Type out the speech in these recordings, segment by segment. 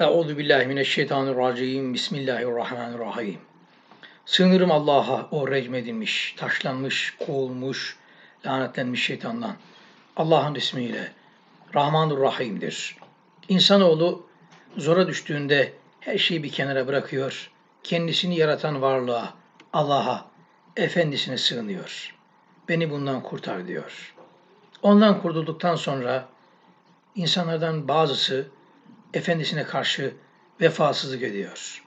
Euzu billahi mineşşeytanirracim. Bismillahirrahmanirrahim. Sığınırım Allah'a o recmedilmiş, taşlanmış, kovulmuş, lanetlenmiş şeytandan. Allah'ın ismiyle. Rahmanur Rahim'dir. İnsanoğlu zora düştüğünde her şeyi bir kenara bırakıyor. Kendisini yaratan varlığa, Allah'a, efendisine sığınıyor. Beni bundan kurtar diyor. Ondan kurtulduktan sonra insanlardan bazısı efendisine karşı vefasızlık ediyor.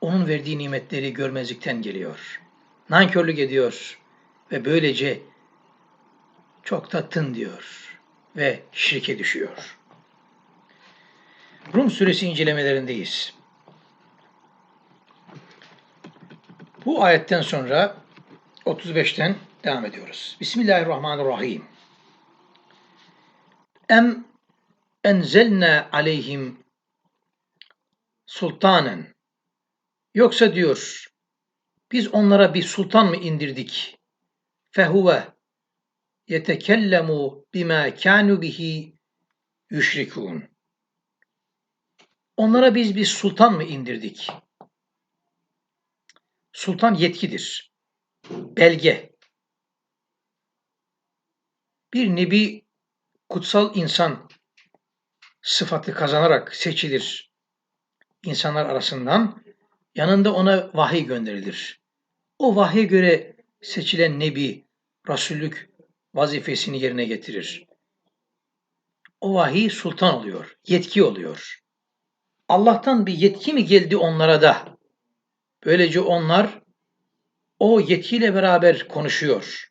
Onun verdiği nimetleri görmezlikten geliyor. Nankörlük ediyor ve böylece çok da tın diyor ve şirke düşüyor. Rum suresi incelemelerindeyiz. Bu ayetten sonra 35'ten devam ediyoruz. Bismillahirrahmanirrahim. Em enzelna aleyhim sultanen. Yoksa diyor biz onlara bir sultan mı indirdik? Fehuve yetekellemu bima kanu bihi yüşrikun. Onlara biz bir sultan mı indirdik? Sultan yetkidir. Belge. Bir nebi kutsal insan sıfatı kazanarak seçilir insanlar arasından. Yanında ona vahiy gönderilir. O vahye göre seçilen nebi, rasullük vazifesini yerine getirir. O vahiy sultan oluyor, yetki oluyor. Allah'tan bir yetki mi geldi onlara da? Böylece onlar o yetkiyle beraber konuşuyor.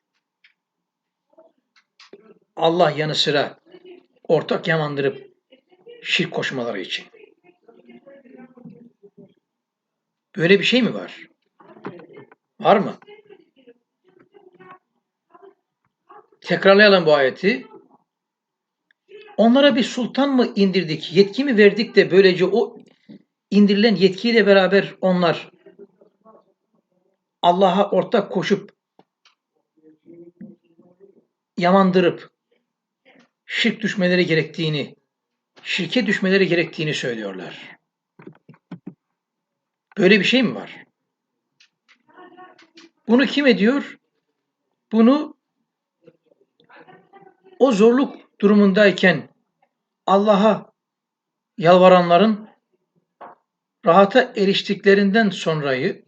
Allah yanı sıra ortak yamandırıp şirk koşmaları için. Böyle bir şey mi var? Var mı? Tekrarlayalım bu ayeti. Onlara bir sultan mı indirdik, yetki mi verdik de böylece o indirilen yetkiyle beraber onlar Allah'a ortak koşup yamandırıp şirk düşmeleri gerektiğini şirke düşmeleri gerektiğini söylüyorlar. Böyle bir şey mi var? Bunu kim ediyor? Bunu o zorluk durumundayken Allah'a yalvaranların rahata eriştiklerinden sonrayı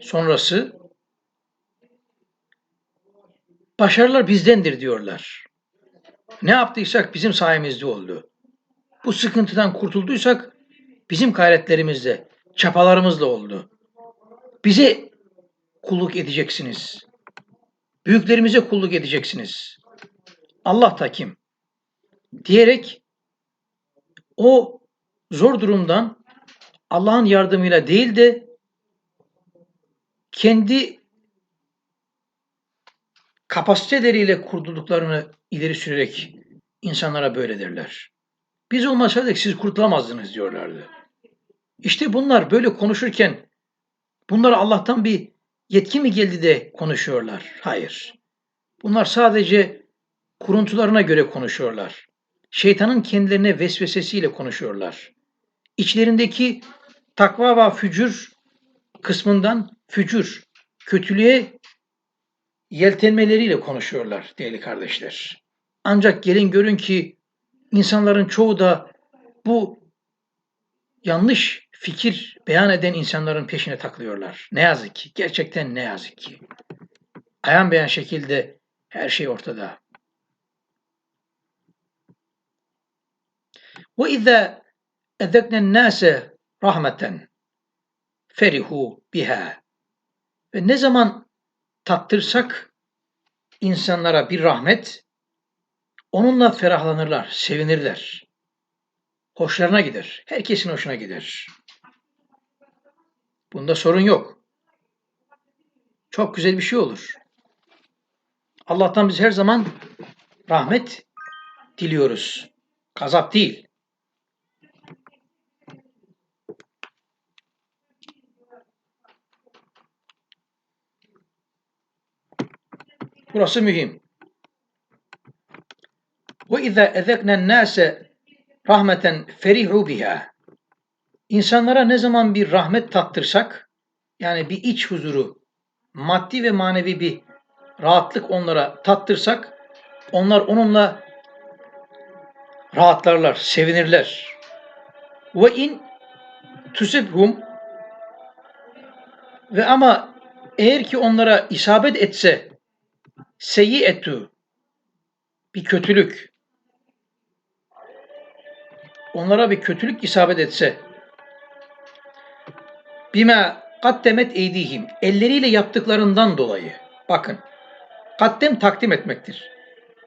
sonrası başarılar bizdendir diyorlar. Ne yaptıysak bizim sayemizde oldu bu sıkıntıdan kurtulduysak bizim gayretlerimizle, çapalarımızla oldu. Bize kulluk edeceksiniz. Büyüklerimize kulluk edeceksiniz. Allah da kim? Diyerek o zor durumdan Allah'ın yardımıyla değil de kendi kapasiteleriyle kurtulduklarını ileri sürerek insanlara böyle derler. Biz olmasaydık siz kurtulamazdınız diyorlardı. İşte bunlar böyle konuşurken bunlara Allah'tan bir yetki mi geldi de konuşuyorlar? Hayır. Bunlar sadece kuruntularına göre konuşuyorlar. Şeytanın kendilerine vesvesesiyle konuşuyorlar. İçlerindeki takva ve fücür kısmından fücür, kötülüğe yeltenmeleriyle konuşuyorlar değerli kardeşler. Ancak gelin görün ki İnsanların çoğu da bu yanlış fikir beyan eden insanların peşine takılıyorlar. Ne yazık ki. Gerçekten ne yazık ki. Ayan beyan şekilde her şey ortada. Ve izâ ezeknen nâse rahmeten ferihu biha. Ve ne zaman tattırsak insanlara bir rahmet, Onunla ferahlanırlar, sevinirler. Hoşlarına gider. Herkesin hoşuna gider. Bunda sorun yok. Çok güzel bir şey olur. Allah'tan biz her zaman rahmet diliyoruz. Gazap değil. Burası mühim. Ve izâ ezeknen nâse rahmeten ferihu biha. İnsanlara ne zaman bir rahmet tattırsak, yani bir iç huzuru, maddi ve manevi bir rahatlık onlara tattırsak, onlar onunla rahatlarlar, sevinirler. Ve in tusibhum ve ama eğer ki onlara isabet etse seyi etu bir kötülük onlara bir kötülük isabet etse bime kaddemet eydihim elleriyle yaptıklarından dolayı bakın kaddem takdim etmektir.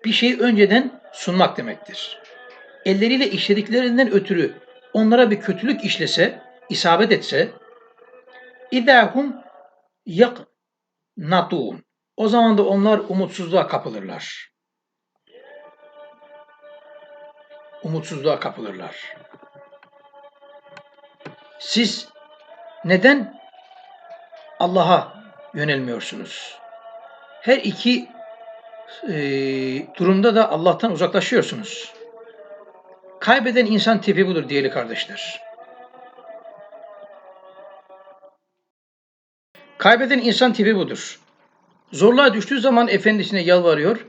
Bir şeyi önceden sunmak demektir. Elleriyle işlediklerinden ötürü onlara bir kötülük işlese, isabet etse idahum yak natun. O zaman da onlar umutsuzluğa kapılırlar. Umutsuzluğa kapılırlar. Siz neden Allah'a yönelmiyorsunuz? Her iki e, durumda da Allah'tan uzaklaşıyorsunuz. Kaybeden insan tipi budur değerli kardeşler. Kaybeden insan tipi budur. Zorluğa düştüğü zaman efendisine yalvarıyor.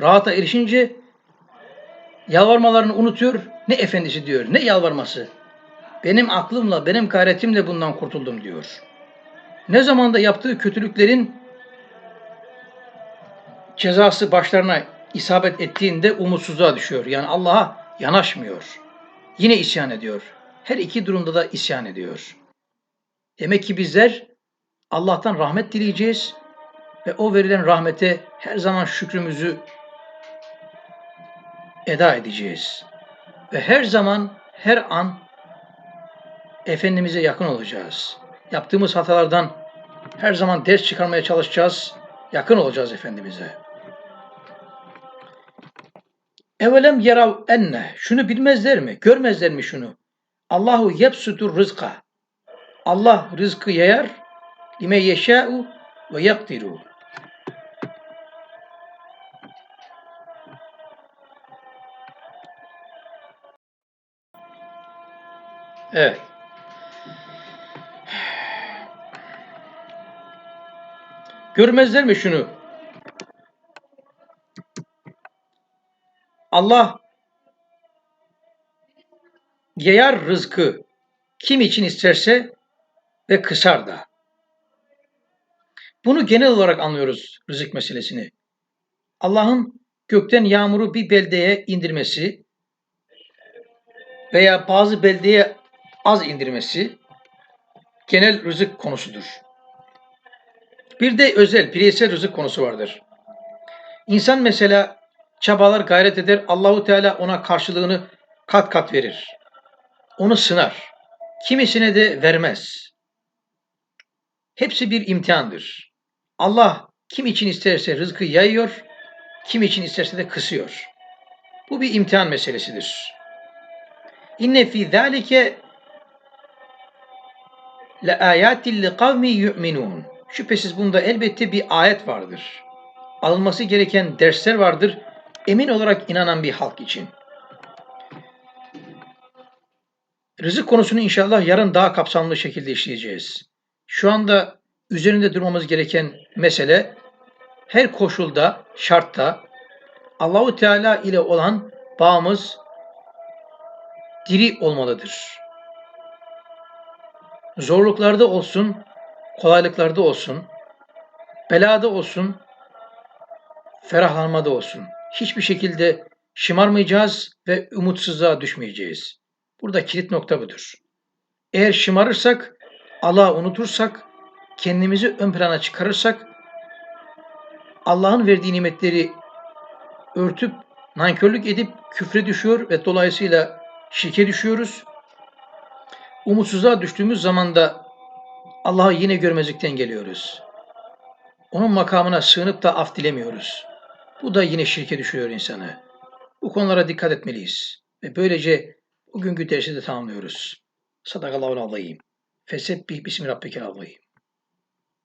Rahata erişince yalvarmalarını unutuyor. Ne efendisi diyor, ne yalvarması. Benim aklımla, benim gayretimle bundan kurtuldum diyor. Ne zaman da yaptığı kötülüklerin cezası başlarına isabet ettiğinde umutsuzluğa düşüyor. Yani Allah'a yanaşmıyor. Yine isyan ediyor. Her iki durumda da isyan ediyor. Demek ki bizler Allah'tan rahmet dileyeceğiz ve o verilen rahmete her zaman şükrümüzü eda edeceğiz. Ve her zaman, her an Efendimiz'e yakın olacağız. Yaptığımız hatalardan her zaman ders çıkarmaya çalışacağız. Yakın olacağız Efendimiz'e. Evelem yerav enne. Şunu bilmezler mi? Görmezler mi şunu? Allahu yebsutur rızka. Allah rızkı yayar. Lime yeşâ'u ve yakdiru. Evet. Görmezler mi şunu? Allah yayar rızkı kim için isterse ve kısar da. Bunu genel olarak anlıyoruz rızık meselesini. Allah'ın gökten yağmuru bir beldeye indirmesi veya bazı beldeye az indirmesi genel rızık konusudur. Bir de özel, bireysel rızık konusu vardır. İnsan mesela çabalar, gayret eder. Allahu Teala ona karşılığını kat kat verir. Onu sınar. Kimisine de vermez. Hepsi bir imtihandır. Allah kim için isterse rızkı yayıyor, kim için isterse de kısıyor. Bu bir imtihan meselesidir. İnne fi zalike le ayatin li kavmi yu'minun. Şüphesiz bunda elbette bir ayet vardır. Alınması gereken dersler vardır. Emin olarak inanan bir halk için. Rızık konusunu inşallah yarın daha kapsamlı şekilde işleyeceğiz. Şu anda üzerinde durmamız gereken mesele her koşulda, şartta Allahu Teala ile olan bağımız diri olmalıdır. Zorluklarda olsun, kolaylıklarda olsun, belada olsun, ferahlanmada olsun. Hiçbir şekilde şımarmayacağız ve umutsuzluğa düşmeyeceğiz. Burada kilit nokta budur. Eğer şımarırsak, Allah'ı unutursak, kendimizi ön plana çıkarırsak, Allah'ın verdiği nimetleri örtüp nankörlük edip küfre düşüyor ve dolayısıyla şirke düşüyoruz. Umutsuzluğa düştüğümüz zaman da Allah'ı yine görmezlikten geliyoruz. Onun makamına sığınıp da af dilemiyoruz. Bu da yine şirke düşürüyor insanı. Bu konulara dikkat etmeliyiz. Ve böylece bugünkü dersi de tamamlıyoruz. Sadakallahu azim. Fessebbih bismi rabbikel azim.